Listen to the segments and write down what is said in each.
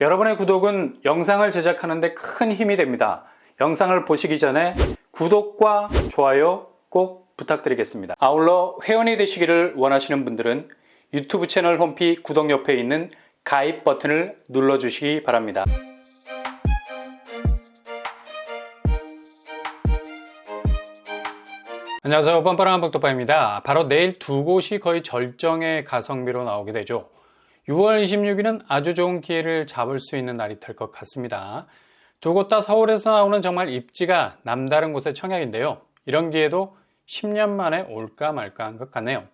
여러분의 구독은 영상을 제작하는 데 큰 힘이 됩니다. 영상을 보시기 전에 구독과 좋아요 꼭 부탁드리겠습니다. 아울러 회원이 되시기를 원하시는 분들은 유튜브 채널 홈피 구독 옆에 있는 가입 버튼을 눌러주시기 바랍니다. 안녕하세요. 뻔뻔한 복도파입니다. 바로 내일 두 곳이 거의 절정의 가성비로 나오게 되죠. 6월 26일은 아주 좋은 기회를 잡을 수 있는 날이 될 것 같습니다. 두 곳 다 서울에서 나오는 정말 입지가 남다른 곳의 청약인데요. 이런 기회도 10년 만에 올까 말까 한 것 같네요.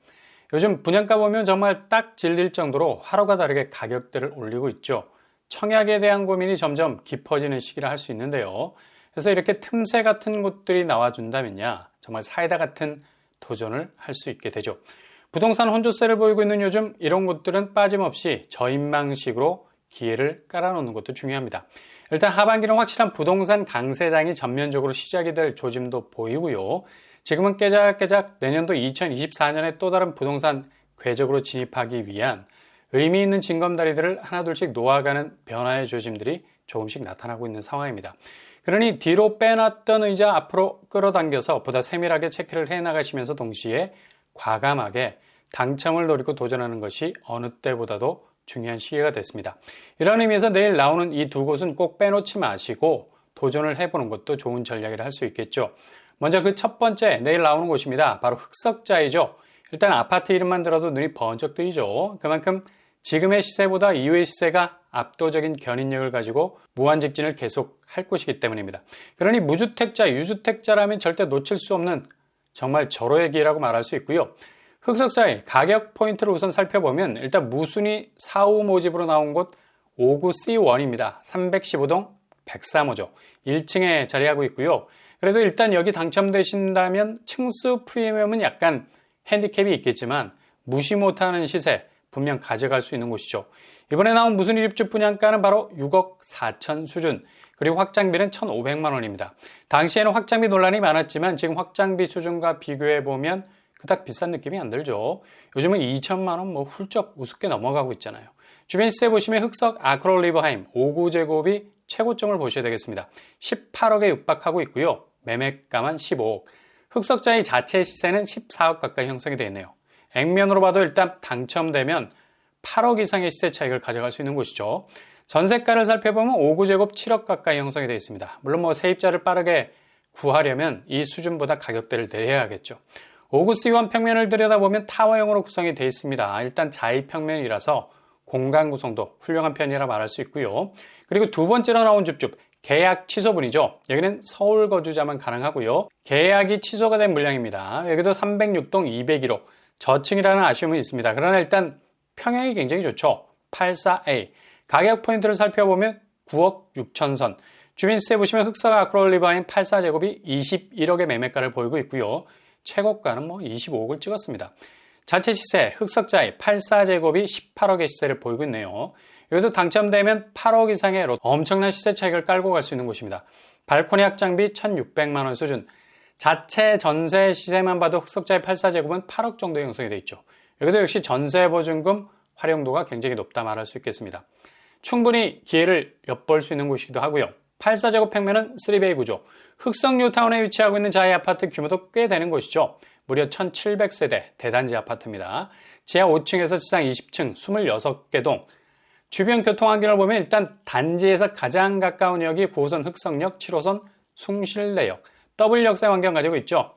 요즘 분양가 보면 정말 딱 질릴 정도로 하루가 다르게 가격대를 올리고 있죠. 청약에 대한 고민이 점점 깊어지는 시기라 할 수 있는데요. 그래서 이렇게 틈새 같은 곳들이 나와준다면야 정말 사이다 같은 도전을 할 수 있게 되죠. 부동산 혼조세를 보이고 있는 요즘 이런 곳들은 빠짐없이 저인망식으로 기회를 깔아놓는 것도 중요합니다. 일단 하반기는 확실한 부동산 강세장이 전면적으로 시작이 될 조짐도 보이고요. 지금은 깨작깨작 내년도 2024년에 또 다른 부동산 궤적으로 진입하기 위한 의미 있는 징검다리들을 하나둘씩 놓아가는 변화의 조짐들이 조금씩 나타나고 있는 상황입니다. 그러니 뒤로 빼놨던 의자 앞으로 끌어당겨서 보다 세밀하게 체크를 해 나가시면서 동시에 과감하게 당첨을 노리고 도전하는 것이 어느 때보다도 중요한 시기가 됐습니다. 이런 의미에서 내일 나오는 이 두 곳은 꼭 빼놓지 마시고 도전을 해보는 것도 좋은 전략이라 할 수 있겠죠. 먼저 그 첫 번째 내일 나오는 곳입니다. 바로 흑석자이죠. 일단 아파트 이름만 들어도 눈이 번쩍 뜨이죠. 그만큼 지금의 시세보다 이후의 시세가 압도적인 견인력을 가지고 무한 직진을 계속 할 곳이기 때문입니다. 그러니 무주택자, 유주택자라면 절대 놓칠 수 없는 정말 절호의 기회라고 말할 수 있고요. 흑석사의 가격 포인트를 우선 살펴보면 일단 무순위 4호 모집으로 나온 곳 5구 C1입니다. 315동 103호죠. 1층에 자리하고 있고요. 그래도 일단 여기 당첨되신다면 층수 프리미엄은 약간 핸디캡이 있겠지만 무시 못하는 시세 분명 가져갈 수 있는 곳이죠. 이번에 나온 무순위 집주 분양가는 바로 6억 4천 수준. 그리고 확장비는 1,500만 원입니다. 당시에는 확장비 논란이 많았지만 지금 확장비 수준과 비교해 보면 그닥 비싼 느낌이 안 들죠. 요즘은 2천만 원 뭐 훌쩍 우습게 넘어가고 있잖아요. 주변 시세 보시면 흑석 아크롤 리버하임 5구 제곱이 최고점을 보셔야 되겠습니다. 18억에 육박하고 있고요. 매매가만 15억. 흑석자의 자체 시세는 14억 가까이 형성이 되어 있네요. 액면으로 봐도 일단 당첨되면 8억 이상의 시세 차익을 가져갈 수 있는 곳이죠. 전세가를 살펴보면 5구 제곱 7억 가까이 형성이 되어 있습니다. 물론 뭐 세입자를 빠르게 구하려면 이 수준보다 가격대를 내려야겠죠. 5구 C1 평면을 들여다보면 타워형으로 구성이 되어 있습니다. 일단 자의 평면이라서 공간 구성도 훌륭한 편이라 말할 수 있고요. 그리고 두 번째로 나온 줍줍 계약 취소분이죠. 여기는 서울 거주자만 가능하고요. 계약이 취소가 된 물량입니다. 여기도 306동 201호 저층이라는 아쉬움은 있습니다. 그러나 일단 평형이 굉장히 좋죠. 84A 가격 포인트를 살펴보면 9억 6천선 주민 시세 보시면 흑사가 아크롤리바인 84제곱이 21억의 매매가를 보이고 있고요. 최고가는 뭐 25억을 찍었습니다. 자체 시세 흑석자의 84제곱이 18억의 시세를 보이고 있네요. 여기도 당첨되면 8억 이상의 로 엄청난 시세 차익을 깔고 갈 수 있는 곳입니다. 발코니 확장비 1,600만 원 수준. 자체 전세 시세만 봐도 흑석자의 84제곱은 8억 정도 형성이 되어 있죠. 여기도 역시 전세 보증금 활용도가 굉장히 높다 말할 수 있겠습니다. 충분히 기회를 엿볼 수 있는 곳이기도 하고요. 84제곱 평면은 3베이 구조. 흑성 뉴타운에 위치하고 있는 자이 아파트 규모도 꽤 되는 곳이죠. 무려 1700세대 대단지 아파트입니다. 지하 5층에서 지상 20층 26개 동. 주변 교통 환경을 보면 일단 단지에서 가장 가까운 역이 9호선 흑성역, 7호선 숭실내역, W역세 환경 가지고 있죠.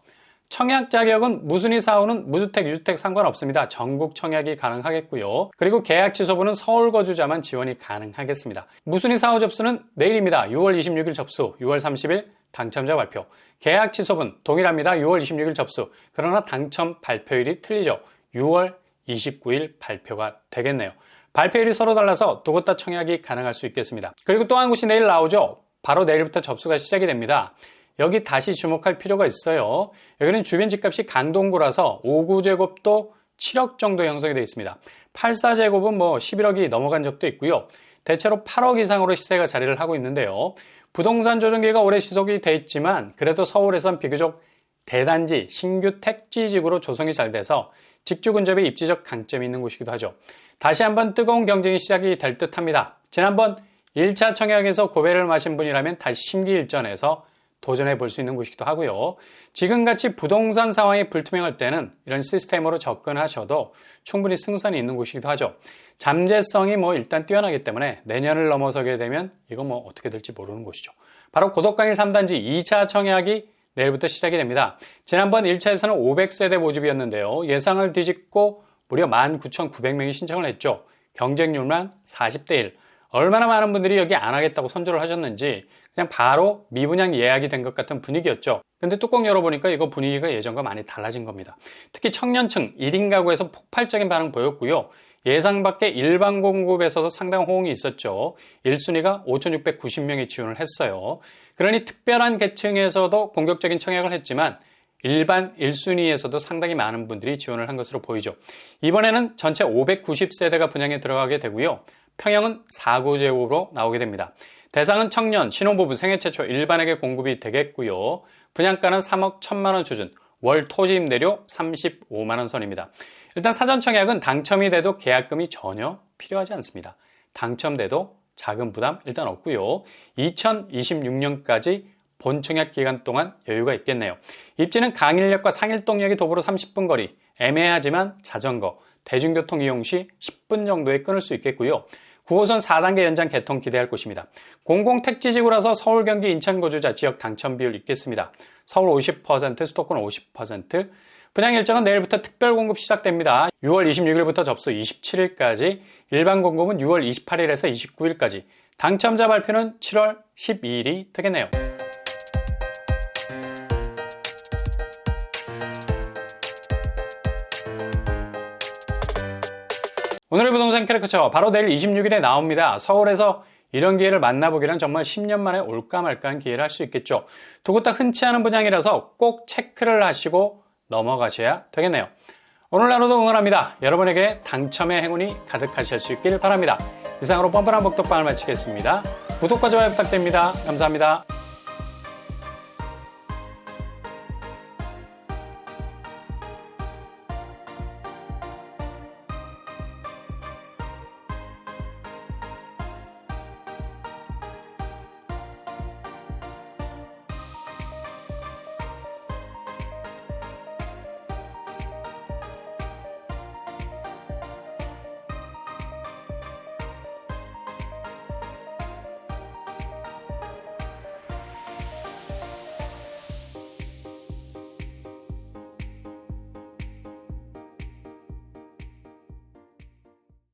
청약 자격은 무순위 사후는 무주택, 유주택 상관없습니다. 전국 청약이 가능하겠고요. 그리고 계약 취소분은 서울 거주자만 지원이 가능하겠습니다. 무순위 사후 접수는 내일입니다. 6월 26일 접수, 6월 30일 당첨자 발표. 계약 취소분 동일합니다. 6월 26일 접수. 그러나 당첨 발표일이 틀리죠. 6월 29일 발표가 되겠네요. 발표일이 서로 달라서 두 곳 다 청약이 가능할 수 있겠습니다. 그리고 또 한 곳이 내일 나오죠. 바로 내일부터 접수가 시작이 됩니다. 여기 다시 주목할 필요가 있어요. 여기는 주변 집값이 강동구라서 5구제곱도 7억 정도 형성이 되어 있습니다. 84제곱은 뭐 11억이 넘어간 적도 있고요. 대체로 8억 이상으로 시세가 자리를 하고 있는데요. 부동산 조정기가 오래 지속이 돼 있지만 그래도 서울에선 비교적 대단지 신규 택지집으로 조성이 잘 돼서 직주 근접에 입지적 강점이 있는 곳이기도 하죠. 다시 한번 뜨거운 경쟁이 시작이 될 듯합니다. 지난번 1차 청약에서 고배를 마신 분이라면 다시 심기일전에서 도전해 볼 수 있는 곳이기도 하고요. 지금같이 부동산 상황이 불투명할 때는 이런 시스템으로 접근하셔도 충분히 승산이 있는 곳이기도 하죠. 잠재성이 뭐 일단 뛰어나기 때문에 내년을 넘어서게 되면 이거 뭐 어떻게 될지 모르는 곳이죠. 바로 고덕강일 3단지 2차 청약이 내일부터 시작이 됩니다. 지난번 1차에서는 500세대 모집이었는데요. 예상을 뒤집고 무려 19,900명이 신청을 했죠. 경쟁률만 40대 1. 얼마나 많은 분들이 여기 안 하겠다고 선조를 하셨는지 그냥 바로 미분양 예약이 된 것 같은 분위기였죠. 근데 뚜껑 열어보니까 이거 분위기가 예전과 많이 달라진 겁니다. 특히 청년층 1인 가구에서 폭발적인 반응 보였고요. 예상 밖의 일반 공급에서도 상당한 호응이 있었죠. 1순위가 5,690명이 지원을 했어요. 그러니 특별한 계층에서도 공격적인 청약을 했지만 일반 1순위에서도 상당히 많은 분들이 지원을 한 것으로 보이죠. 이번에는 전체 590세대가 분양에 들어가게 되고요. 평형은 4구제곱으로 나오게 됩니다. 대상은 청년, 신혼부부 생애 최초 일반에게 공급이 되겠고요. 분양가는 3억 1천만 원 수준, 월 토지 임대료 35만 원 선입니다. 일단 사전 청약은 당첨이 돼도 계약금이 전혀 필요하지 않습니다. 당첨돼도 자금 부담 일단 없고요. 2026년까지 본 청약 기간 동안 여유가 있겠네요. 입지는 강일역과 상일동역이 도보로 30분 거리, 애매하지만 자전거, 대중교통 이용 시 10분 정도에 끊을 수 있겠고요. 9호선 4단계 연장 개통 기대할 곳입니다. 공공택지지구라서 서울, 경기, 인천 거주자 지역 당첨 비율 있겠습니다. 서울 50%, 수도권 50%. 분양 일정은 내일부터 특별 공급 시작됩니다. 6월 26일부터 접수 27일까지, 일반 공급은 6월 28일에서 29일까지, 당첨자 발표는 7월 12일이 되겠네요. 부동산 캐릭터처 바로 내일 26일에 나옵니다. 서울에서 이런 기회를 만나보기란 정말 10년 만에 올까 말까한 기회를 할 수 있겠죠. 두 곳 다 흔치 않은 분양이라서 꼭 체크를 하시고 넘어가셔야 되겠네요. 오늘 하루도 응원합니다. 여러분에게 당첨의 행운이 가득하실 수 있길 바랍니다. 이상으로 뻔뻔한 복덕방을 마치겠습니다. 구독과 좋아요 부탁드립니다. 감사합니다.